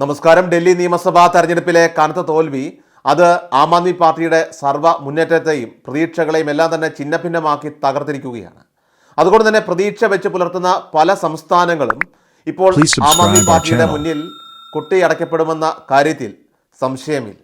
നമസ്കാരം. ഡൽഹി നിയമസഭാ തെരഞ്ഞെടുപ്പിലെ കനത്ത തോൽവി. അത് ആം ആദ്മി പാർട്ടിയുടെ സർവ മുന്നേറ്റത്തെയും പ്രതീക്ഷകളെയും എല്ലാം തന്നെ ഛിന്നഭിന്നമാക്കി തകർത്തിരിക്കുകയാണ്. അതുകൊണ്ട് തന്നെ പ്രതീക്ഷ വെച്ച് പുലർത്തുന്ന പല സംസ്ഥാനങ്ങളും ഇപ്പോൾ ആം ആദ്മി പാർട്ടിയുടെ മുന്നിൽ മുന്നിൽ കൊട്ടിയടക്കപ്പെടുമെന്ന കാര്യത്തിൽ സംശയമില്ല.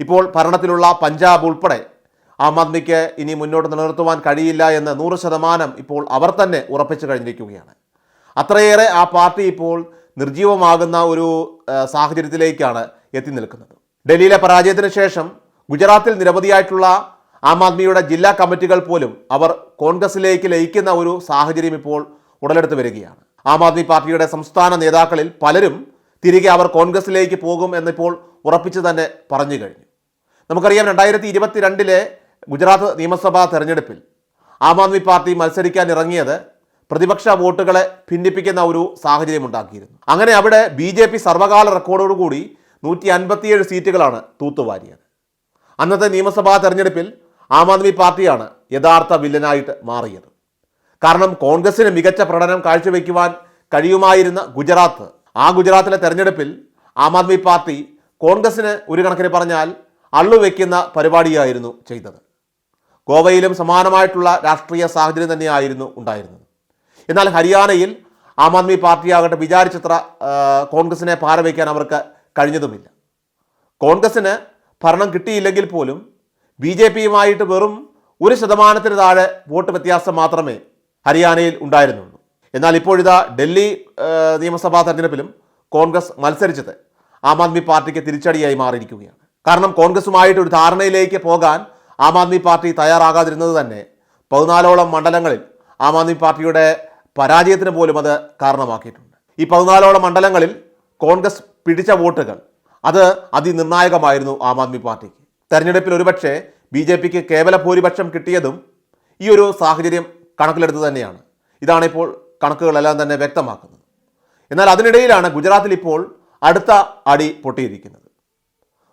ഇപ്പോൾ ഭരണത്തിലുള്ള പഞ്ചാബ് ഉൾപ്പെടെ ആം ആദ്മിക്ക് ഇനി മുന്നോട്ട് നിലനിർത്തുവാൻ കഴിയില്ല എന്ന് നൂറ് ശതമാനം ഇപ്പോൾ അവർ തന്നെ ഉറപ്പിച്ചു കഴിഞ്ഞിരിക്കുകയാണ്. അത്രയേറെ ആ പാർട്ടി ഇപ്പോൾ നിർജീവമാകുന്ന ഒരു സാഹചര്യത്തിലേക്കാണ് എത്തി നിൽക്കുന്നത്. ഡൽഹിയിലെ പരാജയത്തിന് ശേഷം ഗുജറാത്തിൽ നിരവധിയായിട്ടുള്ള ആം ആദ്മിയുടെ ജില്ലാ കമ്മിറ്റികൾ പോലും അവർ കോൺഗ്രസിലേക്ക് ലയിക്കുന്ന ഒരു സാഹചര്യം ഇപ്പോൾ ഉടലെടുത്ത് വരികയാണ്. ആം ആദ്മി പാർട്ടിയുടെ സംസ്ഥാന നേതാക്കളിൽ പലരും തിരികെ അവർ കോൺഗ്രസിലേക്ക് പോകും എന്നിപ്പോൾ ഉറപ്പിച്ചു തന്നെ പറഞ്ഞു കഴിഞ്ഞു. നമുക്കറിയാം രണ്ടായിരത്തി ഇരുപത്തിരണ്ടിലെ ഗുജറാത്ത് നിയമസഭാ തെരഞ്ഞെടുപ്പിൽ ആം ആദ്മി പാർട്ടി മത്സരിക്കാൻ ഇറങ്ങിയത് പ്രതിപക്ഷ വോട്ടുകളെ ഭിന്നിപ്പിക്കുന്ന ഒരു സാഹചര്യം ഉണ്ടാക്കിയിരുന്നു. അങ്ങനെ അവിടെ ബി ജെ പി സർവകാല റെക്കോർഡോടുകൂടി നൂറ്റി അൻപത്തിയേഴ് സീറ്റുകളാണ് തൂത്തുവാരിയത്. അന്നത്തെ നിയമസഭാ തെരഞ്ഞെടുപ്പിൽ ആം ആദ്മി പാർട്ടിയാണ് യഥാർത്ഥ വില്ലനായിട്ട് മാറിയത്. കാരണം കോൺഗ്രസിന് മികച്ച പ്രകടനം കാഴ്ചവെക്കുവാൻ കഴിയുമായിരുന്ന ഗുജറാത്ത് ആ ഗുജറാത്തിലെ തെരഞ്ഞെടുപ്പിൽ ആം ആദ്മി പാർട്ടി കോൺഗ്രസിന് ഒരു കണക്കിന് പറഞ്ഞാൽ അള്ളുവെക്കുന്ന പരിപാടിയായിരുന്നു ചെയ്തത്. ഗോവയിലും സമാനമായിട്ടുള്ള രാഷ്ട്രീയ സാഹചര്യം തന്നെയായിരുന്നു ഉണ്ടായിരുന്നത്. എന്നാൽ ഹരിയാനയിൽ ആം ആദ്മി പാർട്ടിയാകട്ടെ വിചാരിച്ചത്ര കോൺഗ്രസിനെ പാരവയ്ക്കാൻ അവർക്ക് കഴിഞ്ഞതുമില്ല. കോൺഗ്രസിന് ഭരണം കിട്ടിയില്ലെങ്കിൽ പോലും ബി ജെ പിയുമായിട്ട് വെറും ഒരു ശതമാനത്തിന് താഴെ വോട്ട് വ്യത്യാസം മാത്രമേ ഹരിയാനയിൽ ഉണ്ടായിരുന്നുള്ളൂ. എന്നാൽ ഇപ്പോഴിതാ ഡൽഹി നിയമസഭാ തെരഞ്ഞെടുപ്പിലും കോൺഗ്രസ് മത്സരിച്ചത് ആം ആദ്മി പാർട്ടിക്ക് തിരിച്ചടിയായി മാറിയിരിക്കുകയാണ്. കാരണം കോൺഗ്രസുമായിട്ട് ഒരു ധാരണയിലേക്ക് പോകാൻ ആം ആദ്മി പാർട്ടി തയ്യാറാകാതിരുന്നത് തന്നെ പതിനാലോളം മണ്ഡലങ്ങളിൽ ആം ആദ്മി പാർട്ടിയുടെ പരാജയത്തിന് പോലും അത് കാരണമാക്കിയിട്ടുണ്ട്. ഈ പതിനാലോളം മണ്ഡലങ്ങളിൽ കോൺഗ്രസ് പിടിച്ച വോട്ടുകൾ അത് അതിനിർണായകമായിരുന്നു ആം ആദ്മി പാർട്ടിക്ക്. തെരഞ്ഞെടുപ്പിൽ ഒരുപക്ഷെ ബി ജെ പിക്ക് കേവല ഭൂരിപക്ഷം കിട്ടിയതും ഈ ഒരു സാഹചര്യം കണക്കിലെടുത്ത് തന്നെയാണ്. ഇതാണിപ്പോൾ കണക്കുകളെല്ലാം തന്നെ വ്യക്തമാക്കുന്നത്. എന്നാൽ അതിനിടയിലാണ് ഗുജറാത്തിൽ ഇപ്പോൾ അടുത്ത അടി പൊട്ടിയിരിക്കുന്നത്.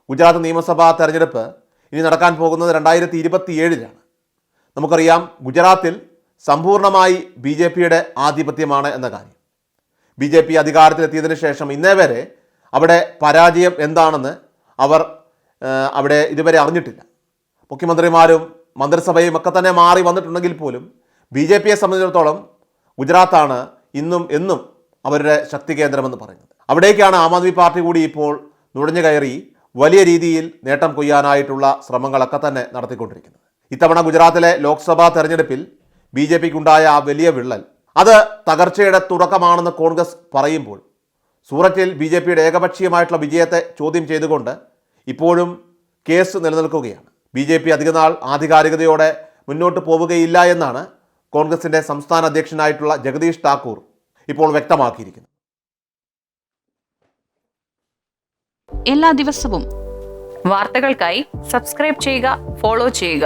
ഗുജറാത്ത് നിയമസഭാ തെരഞ്ഞെടുപ്പ് ഇനി നടക്കാൻ പോകുന്നത് രണ്ടായിരത്തി ഇരുപത്തി ഏഴിലാണ് നമുക്കറിയാം ഗുജറാത്തിൽ സമ്പൂർണമായി ബി ജെ പിയുടെ ആധിപത്യമാണ് എന്ന കാര്യം. ബി ജെ പി അധികാരത്തിലെത്തിയതിനു ശേഷം ഇന്നേ വരെ അവിടെ പരാജയം എന്താണെന്ന് അവർ അവിടെ ഇതുവരെ അറിഞ്ഞിട്ടില്ല. മുഖ്യമന്ത്രിമാരും മന്ത്രിസഭയും ഒക്കെ തന്നെ മാറി വന്നിട്ടുണ്ടെങ്കിൽ പോലും ബി ജെ പിയെ സംബന്ധിച്ചിടത്തോളം ഗുജറാത്താണ് ഇന്നും എന്നും അവരുടെ ശക്തി കേന്ദ്രമെന്ന് പറയുന്നത്. അവിടേക്കാണ് ആം ആദ്മി പാർട്ടി കൂടി ഇപ്പോൾ നുഴഞ്ഞു കയറി വലിയ രീതിയിൽ നേട്ടം കൊയ്യാനായിട്ടുള്ള ശ്രമങ്ങളൊക്കെ തന്നെ നടത്തിക്കൊണ്ടിരിക്കുന്നത്. ഇത്തവണ ഗുജറാത്തിലെ ലോക്സഭാ തെരഞ്ഞെടുപ്പിൽ ബി ജെ പിക്കുണ്ടായ ആ വലിയ വിള്ളൽ അത് തകർച്ചയുടെ തുടക്കമാണെന്ന് കോൺഗ്രസ് പറയുമ്പോൾ സൂറത്തിൽ ബി ജെ പിയുടെ ഏകപക്ഷീയമായിട്ടുള്ള വിജയത്തെ ചോദ്യം ചെയ്തുകൊണ്ട് ഇപ്പോഴും കേസ് നിലനിൽക്കുകയാണ്. ബി ജെ പി അധികനാൾ ആധികാരികതയോടെ മുന്നോട്ട് പോവുകയില്ല എന്നാണ് കോൺഗ്രസിന്റെ സംസ്ഥാന അധ്യക്ഷനായിട്ടുള്ള ജഗദീഷ് ഠാക്കൂർ ഇപ്പോൾ വ്യക്തമാക്കിയിരിക്കുന്നത്. എല്ലാ ദിവസവും വാർത്തകൾക്കായി സബ്സ്ക്രൈബ് ചെയ്യുക ഫോളോ ചെയ്യുക.